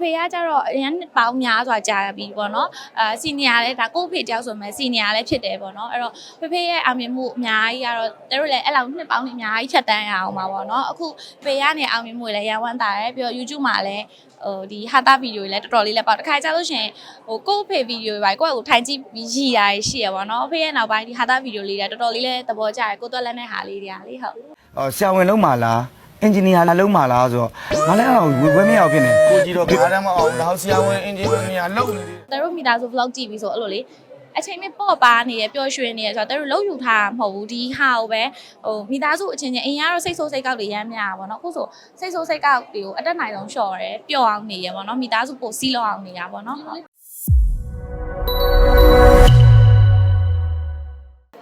ဖေကကြတော့အရင်ပေါင်းများစွာကြာပြီပေါ့နော်အာစီနီယာလည်းဒါကိုယ့်ဖေတယောက်ဆိုမှစီနီယာလည်းဖြစ်တယ်ပေါ့နော်အဲ့တော့ဖေဖေရဲ့အောင်မြင်မှုအများကြီးကတော့တို့လည်းအဲ့လောက်နှစ်ပေါင်းတွေအများကြီးဖြတ်တန်းရအောင်ပါပေါ့နော်အခုဖေကနေအောင်မြင်မှုတွေလည်းရန်ဝမ်းတာတယ်ပြီးတော့ YouTube မှာလည်းဟိုဒီဟာတာဗီဒီယိုတွေလည်းတော်တော်လေးလည်းပေါ့တစ်ခါကြာလို့ရှရင်ဟိုကိုယ့်ဖေဗီဒီယိုတွေပါကိုယ့်ကိုထိုင်ကြည့်ပြီးရည်ရရှိရပါတော့ဖေရဲ့နောက်ပိုင်းဒီဟာတာဗီဒီယိုလေးတွေတော်တော်လေးလည်းသဘောကျတယ်ကိုယ်သွက်လက်နဲ့ဟာလေးတွေကလေဟုတ်အော်ဆရာဝန်လုံးမှာလား အင်ဂျင်နီယာလားလုံးမှာလားဆိုတော့ငါလည်းအောင်ဝေခွဲမရအောင်ဖြစ်နေကိုကြီးတော့ကားတမ်းမအောင်လောက်ဆရာဝန်အင်ဂျင်နီယာလုပ်နေတယ်သူတို့မိသားစု vlog ကြည့်ပြီးဆိုအဲ့လိုလေအချိန်မဲ့ပေါ့ပါနေရပျော်ရွှင်နေရဆိုတော့သူတို့လုံးယူထားတာမဟုတ်ဘူးဒီဟာကိုပဲဟိုမိသားစုအချင်းချင်းအရင်ကတော့စိတ်ဆိုးစိတ်ကောက်တွေရမ်းများတာပေါ့နော်အခုဆိုစိတ်ဆိုးစိတ်ကောက်တွေကိုအတက်နိုင်ဆုံးလျှော့ရဲပျော်အောင်နေရပေါ့နော်မိသားစုပိုစီးလောက်အောင်နေရပေါ့နော်ဟုတ်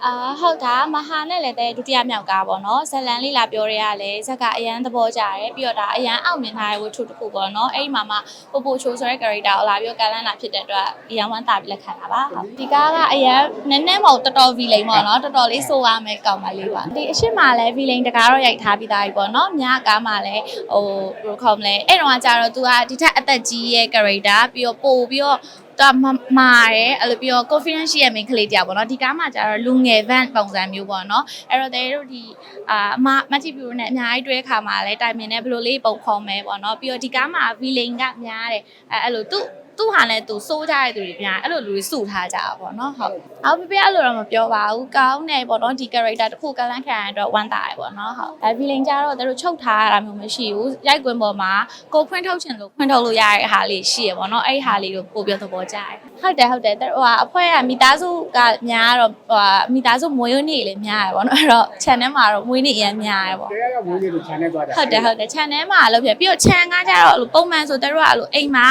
အာဟုတ်တာမဟာနဲ့လည်းတဲ့ဒုတိယမြောက်ကားပေါ့နော်ဇလန်လေးလာပြောရရလဲဇက်ကအရန်သဘောကျတယ်ပြီးတော့ဒါအရန်အောင်မြင်ထားတဲ့ဝတ္ထုတစ်ခုပေါ့နော်အဲ့ဒီမှာမှပိုပိုချိုးဆိုတဲ့ character ကိုလာပြီးတော့ကန်လန်းလာဖြစ်တဲ့အတွက်အရန်ဝမ်းသာပြီးလက်ခံတာပါဟုတ်ဒီကားကအရန်နည်းနည်းမဟုတ်တော်တော် villain ပေါ့နော်တော်တော်လေးဆိုးရမယ်ကောင်းပါလေးပါဒီအရှိမလည်း villain တကားတော့ရိုက်ထားပြီးသားပြီပေါ့နော်မြားကားမှာလည်းဟိုဘယ်လိုခေါ်မလဲအဲ့တော့ကကြတော့ तू ကဒီထက်အသက်ကြီးရဲ့ character ပြီးတော့ပို့ပြီးတော့ တော့မာတယ်အဲ့လိုပြီးတော့ confidence ရှိရမိန်းကလေးတယောက်ပေါ့နော်ဒီကားမှာကျတော့လူငယ် van ပုံစံမျိုးပေါ့နော်အဲ့တော့တဲ့တို့ဒီအာအမမချီပြူနဲ့အများကြီးတွဲခါမှာလဲတိုင်ပင်နဲ့ဘယ်လိုလေးပုံခေါ်မဲပေါ့နော်ပြီးတော့ဒီကားမှာ villain ကများတယ်အဲ့အဲ့လိုသူ့ သူ့ဟာနဲ့သူစိုးကြတဲ့သူတွေများအဲ့လိုလူတွေစုထားကြတာပေါ့နော်ဟုတ်အော်ပြပြအဲ့လိုတော့မပြောပါဘူးကောင်းတယ်ပေါ့နော်ဒီ character တစ်ခုကလန်းခံရတဲ့အတွက်ဝမ်းသာတယ်ပေါ့နော်ဟုတ်အဲ villain ကြတော့တို့ချုပ်ထားရတာမျိုးမရှိဘူးရိုက်ကွင်းပေါ်မှာကိုဖွင့်ထုတ်ချင်လို့ဖွင့်ထုတ်လို့ရတဲ့ဟာလေးရှိရပေါ့နော်အဲ့ဒီဟာလေးကိုပို့ပြသဘောကျတယ် ဟုတ်တယ်ဟုတ်တယ်ဟိုအဖွဲကမိသားစုကများတော့ဟိုမိသားစုမွေးနေ့လေးများရပေါ့နော်အဲ့တော့ channel မှာတော့မွေးနေ့အရင်များရပေါ့တရားရောက်ဝင်နေလို့ channel သွားတာဟုတ်တယ်ဟုတ်တယ် channel မှာအလုပ်ဖြစ်ပြီးတော့ channel ကကြတော့အဲ့လိုပုံမှန်ဆိုတို့ကအဲ့လိုအိမ်မှာ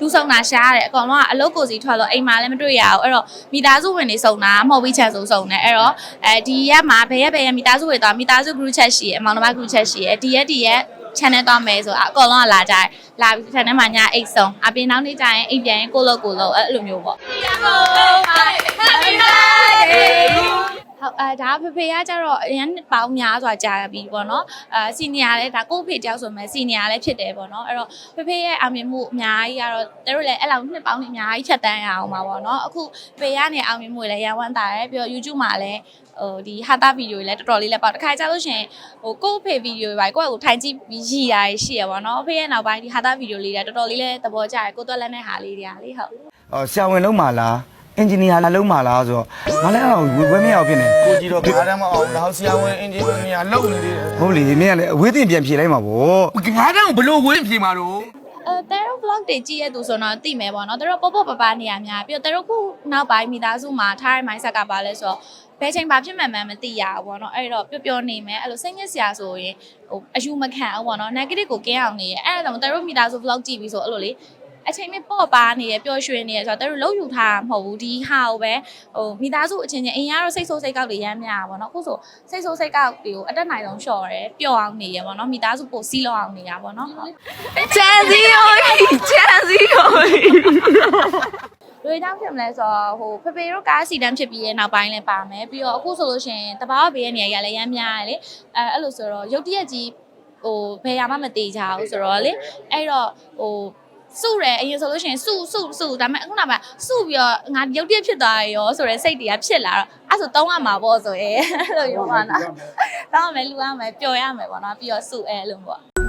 လူဆောင်တာရှားတယ်အကောင်လုံးကအလုပ်ကိုစီထွက်လို့အိမ်မှာလည်းမတွေ့ရအောင်အဲ့တော့မိသားစုဝင်တွေစုံတာမဟုတ်ပြီး chat စုံစုံတယ်အဲ့တော့အဲဒီရက်မှာဘယ်ရက်ဘယ်ရက်မိသားစုတွေသွားမိသားစု group chat ရှိရယ်အမောင်နှမ group chat ရှိရယ်ဒီရက်ဒီရက် channel သွားမယ်ဆိုအကောင်လုံးကလာကြတယ်လာပြီး channel မှာညအိတ်ဆုံးအပြင်နောက်နေ့ကျရင်အိမ်ပြန်ရင်ကိုလို့ကိုလို့အဲ့လိုမျိုးပေါ့ ဟုတ်အဲဒါဖေဖေကကြတော့အရင်ပေါင်းများစွာကြာပြီပေါ့နော်အာစီနီယာလည်းဒါကိုယ့်ဖေတယောက်ဆိုမှစီနီယာလည်းဖြစ်တယ်ပေါ့နော်အဲ့တော့ဖေဖေရဲ့အောင်မြင်မှုအများကြီးကတော့တို့လည်းအဲ့လောက်နှစ်ပေါင်းတွေအများကြီးဖြတ်တန်းရအောင်ပါပေါ့နော်အခုဖေကနေအောင်မြင်မှုတွေလည်းရန်ဝမ်းတာတယ်ပြီးတော့ YouTube မှာလည်းဟိုဒီဟာတာဗီဒီယိုတွေလည်းတော်တော်လေးလည်းပေါ့တစ်ခါကြာလို့ရှရင်ဟိုကိုယ့်ဖေဗီဒီယိုတွေပါကိုယ့်ကိုထိုင်ကြည့်ပြီးရည်ရရှိရပါတော့ဖေရဲ့နောက်ပိုင်းဒီဟာတာဗီဒီယိုလေးတွေတော်တော်လေးလည်းသဘောကျတယ်ကိုယ်သွက်လက်နဲ့ဟာလေးတွေကလေဟုတ်အော်ဆရာဝန်လုံးမှာလား အင်ဂျင်နီယာလားလုံးမှာလားဆိုတော့ငါလည်းအောင်ဝေခွဲမရအောင်ဖြစ်နေကိုကြီးတော့ကားတမ်းမအောင်လောက်ဆရာဝန်အင်ဂျင်နီယာလုပ်နေတယ်ဟုတ်လေမင်းကလည်းအဝေးတင်ပြန်ဖြေလိုက်မှာဗောငါးတန်းကိုဘလို့ဝင်ပြေမှာတော့အဲတဲရို vlog တွေကြည့်ရသူဆိုတော့သိမယ်ပေါ့နော်တဲရိုပေါ့ပေါ့ပပနေရများပြီးတော့တဲရိုခုနောက်ပိုင်းမိသားစုမှာထားရမိုင်းဆက်ကပါလဲဆိုတော့ဘယ်ချိန်ဘာဖြစ်မှန်းမသိရဘူးပေါ့နော်အဲ့တော့ပျော်ပျော်နေမယ်အဲ့လိုစိတ်ညစ်စရာဆိုရင်ဟိုအယူမခံဘူးပေါ့နော် negative ကိုကင်းအောင်နေရအဲ့ဒါကြောင့်တဲရိုမိသားစု vlog ကြည့်ပြီးဆိုအဲ့လိုလေ အချိန်မဲ့ပေါ့ပါနေရပျော်ရွှင်နေရဆိုတော့တဲရိုလုံးယူထားတာမဟုတ်ဘူးဒီဟာကိုပဲဟိုမိသားစုအချင်းချင်းအရင်ကတော့စိတ်ဆိုးစိတ်ကောက်တွေရမ်းများတာပေါ့နော်အခုဆိုစိတ်ဆိုးစိတ်ကောက်တွေကိုအတက်နိုင်ဆုံးလျှော့ရဲပျော်အောင်နေရပေါ့နော်မိသားစုပိုစီးလောက်အောင်နေရပေါ့နော်ဟုတ်ချန်စီရောချန်စီရောလူတွေကြောင့်ဖြစ်မလဲဆိုတော့ဟိုဖေဖေတို့ကားစီတန်းဖြစ်ပြီးရဲ့နောက်ပိုင်းလည်းပါမယ်ပြီးတော့အခုဆိုလို့ရှိရင်တဘာဝဘေးရဲ့နေရာကြီးလည်းရမ်းများတယ်လေအဲအဲ့လိုဆိုတော့ရုတ်တရက်ကြီးဟိုဘယ်ရမှမတေးကြဘူးဆိုတော့လေအဲ့တော့ဟို စုတယ်အရင်ဆိုလို့ရှိရင်စုစုစုဒါပေမဲ့အခုနောက်ပိုင်းစုပြီးတော့ငါရုတ်တရက်ဖြစ်သွားရောဆိုတော့စိတ်တွေကဖြစ်လာတော့အဲ့ဆိုတုံးရမှာပေါ့ဆိုရဲအဲ့လိုရောပါနော်တောင်းရမယ်လူရမယ်ပျော်ရမယ်ပေါ့နော်ပြီးတော့စုအဲလိုပေါ့